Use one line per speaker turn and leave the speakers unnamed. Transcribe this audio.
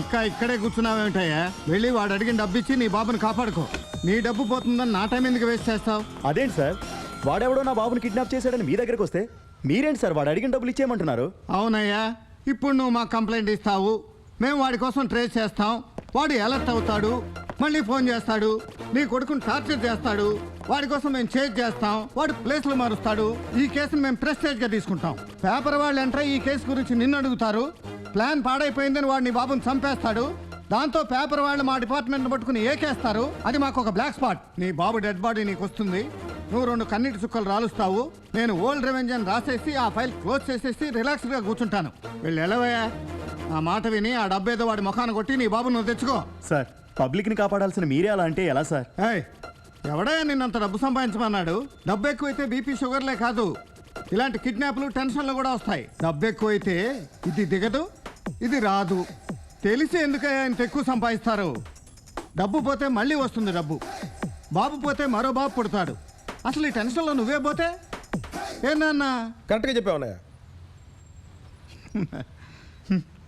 ఇంకా ఇక్కడే కూర్చున్నావేమిటయ్యా? వెళ్ళి వాడు అడిగిన డబ్బు ఇచ్చి నీ బాబుని కాపాడుకో. నీ డబ్బు పోతుందని నా టైం ఎందుకు వేస్ట్ చేస్తావు?
అదేంటి సార్? వాడెవడో నా బాబుని కిడ్నాప్ చేశాడని మీ దగ్గరకు వస్తే మీరేంటి సార్ వాడు అడిగిన డబ్బులు ఇచ్చేయమంటున్నారు?
అవునయ్యా ఇప్పుడు నువ్వు మాకు కంప్లైంట్ ఇస్తావు. మేము వాడి కోసం ట్రేస్ చేస్తాం. వాడు అలర్ట్ అవుతాడు మళ్ళీ ఫోన్ చేస్తాడు నీ కొడుకుని టార్చర్ చేస్తాడు వాడి కోసం మేము చేజ్ చేస్తాం వాడు ప్లేస్లు మారుస్తాడు. ఈ కేసును మేము ప్రెస్టేజ్గా తీసుకుంటాం. పేపర్ వాళ్ళు ఎంటర్ ఈ కేసు గురించి నిన్ను అడుగుతారు. ప్లాన్ పాడైపోయిందని వాడు నీ బాబుని చంపేస్తాడు. దాంతో పేపర్ వాళ్ళు మా డిపార్ట్మెంట్ పట్టుకుని ఏకేస్తారు. అది మాకు ఒక బ్లాక్ స్పాట్ నీ బాబు డెడ్ బాడీ నీకు వస్తుంది. నువ్వు రెండు కన్నీటి చుక్కలు రాలుస్తావు. నేను ఓల్డ్ రెవెంజ్ అని రాసేసి ఆ ఫైల్ క్లోజ్ చేసేసి రిలాక్స్గా కూర్చుంటాను. వెళ్ళి ఎలవయ్యా? ఆ మాట విని ఆ డబ్బేదో వాడి ముఖాన్ని కొట్టి నీ బాబు నువ్వు తెచ్చుకో.
సార్ పబ్లిక్ని కాపాడాల్సిన మీరే అలా అంటే ఎలా సార్?
ఏయ్ ఎవడయ్యా నిన్నంత డబ్బు సంపాదించమన్నాడు? డబ్బు ఎక్కువైతే బీపీ షుగర్లే కాదు. ఇలాంటి కిడ్నాప్లు టెన్షన్లు కూడా వస్తాయి. డబ్బు ఎక్కువైతే ఇది దిగదు. ఇది రాదు. తెలిసి ఎందుకయ్యా ఇంత ఎక్కువ సంపాదిస్తారు? డబ్బు పోతే మళ్ళీ వస్తుంది డబ్బు. బాబు పోతే మరో బాబు పుడతాడు. అసలు ఈ టెన్షన్లో నువ్వే పోతే? ఏనా
కరెక్ట్గా చెప్పావు